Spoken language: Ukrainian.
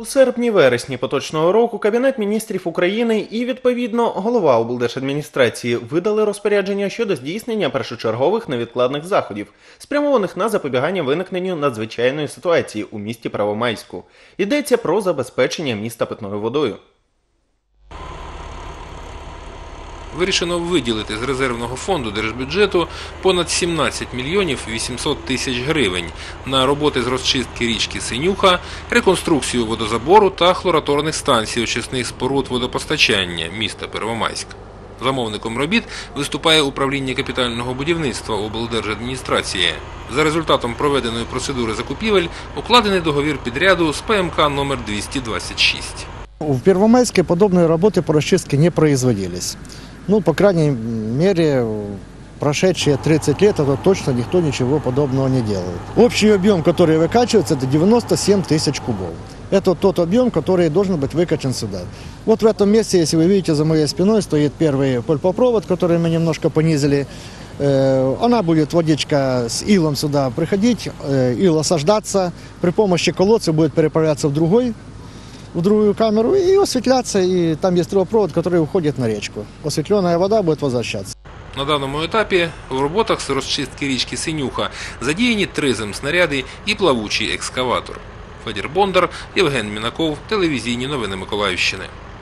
У серпні-вересні поточного року Кабінет міністрів України і, відповідно, голова облдержадміністрації видали розпорядження щодо здійснення першочергових невідкладних заходів, спрямованих на запобігання виникненню надзвичайної ситуації у місті Правомайську. Йдеться про забезпечення міста питною водою. Вирішено виділити з резервного фонду держбюджету понад 17 мільйонів 800 тисяч гривень на роботи з розчистки річки Синюха, реконструкцію водозабору та хлораторних станцій очисних споруд водопостачання міста Первомайськ. Замовником робіт виступає управління капітального будівництва облдержадміністрації. За результатом проведеної процедури закупівель укладений договір підряду з ПМК номер 226. В Первомайске подобные работы по расчистке не производились. Ну, по крайней мере, прошедшие 30 лет это точно никто ничего подобного не делает. Общий объем, который выкачивается, это 97 тысяч кубов. Это тот объем, который должен быть выкачан сюда. Вот в этом месте, если вы видите, за моей спиной стоит первый пульпопровод, который мы немножко понизили. Э, Она будет водичка с илом сюда приходить, э, ил осаждаться. При помощи колодца будет переправляться в другой в другую камеру и осветляться. И там есть трубопровод, который уходит на речку. Осветленная вода будет возвращаться. На даному етапі в роботах з розчистки річки Синюха задіяні три земснаряди і плавучий екскаватор. Федір Бондар, Євген Мінаков, телевізійні новини Миколаївщини.